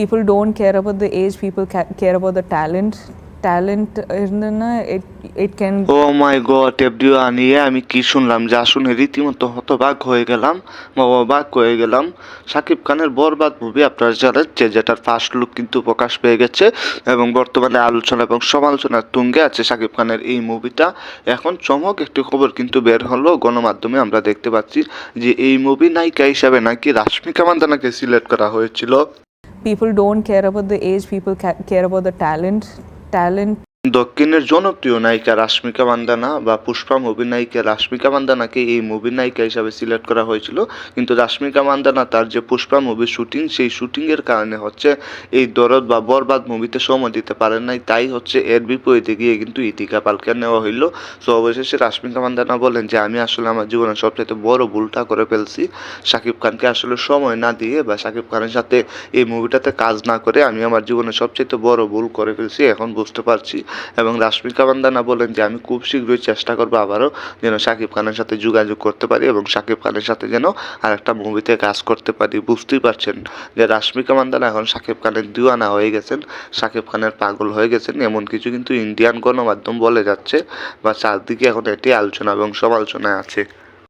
people don't care about the age, people ca- care about the talent. Talent it it can my god এফডিও আনিয়ে আমি কি শুনলাম? যা শুনে রীতিমতো হতবাক হয়ে গেলাম বা হয়ে গেলাম। সাকিব খানের বরবাদ মুভি আপনারা জানেন যে যেটার ফার্স্ট লুক কিন্তু প্রকাশ পেয়ে গেছে এবং বর্তমানে আলোচনা এবং সমালোচনার তুঙ্গে আছে সাকিব খানের এই মুভিটা এখন চমক একটি খবর কিন্তু বের হলো, গণমাধ্যমে আমরা দেখতে পাচ্ছি যে এই মুভি নায়িকা হিসাবে নাকি রাশ্মিকা মান্দানাকে সিলেক্ট করা হয়েছিল। People don't care about the age people ca- care about the talent talent দক্ষিণের জনপ্রিয় নায়িকা রাশ্মিকা মান্দানা বা পুষ্পা মুভির নায়িকা রাশ্মিকা মান্দানাকে এই মুভির নায়িকা হিসাবে সিলেক্ট করা হয়েছিল। কিন্তু রাশ্মিকা মান্দানা তার যে পুষ্পা মুভির শুটিং, সেই শুটিংয়ের কারণে হচ্ছে এই দরদ বা বরবাদ মুভিতে সময় দিতে পারেন নাই। তাই হচ্ছে এর বিপরীতে গিয়ে কিন্তু ইতিকা পালকে নেওয়া হইল। সো অবশেষে রাশ্মিকা মান্দানা বলেন যে, আমি আসলে আমার জীবনের সবচেয়ে বড় ভুলটা করে ফেলছি। শাকিব খানকে আসলে সময় না দিয়ে বা শাকিব খানের সাথে এই মুভিটাতে কাজ না করে আমি আমার জীবনের সবচেয়ে বড় ভুল করে ফেলছি। এখন বুঝতে পারছি এবং রাশ্মিকা মান্দানা বলেন যে আমি খুব শীঘ্রই চেষ্টা করব আবারও যেন শাকিব খানের সাথে যোগাযোগ করতে পারি এবং শাকিব খানের সাথে যেন আর একটা মুভিতে কাজ করতে পারি। বুঝতেই পারছেন যে রাশ্মিকা মান্দানা এখন শাকিব খানের দিওয়ানা হয়ে গেছেন, শাকিব খানের পাগল হয়ে গেছেন, এমন কিছু কিন্তু ইন্ডিয়ান গণমাধ্যম বলে যাচ্ছে বা চারদিকে এখন এটি আলোচনা এবং সমালোচনায় আছে।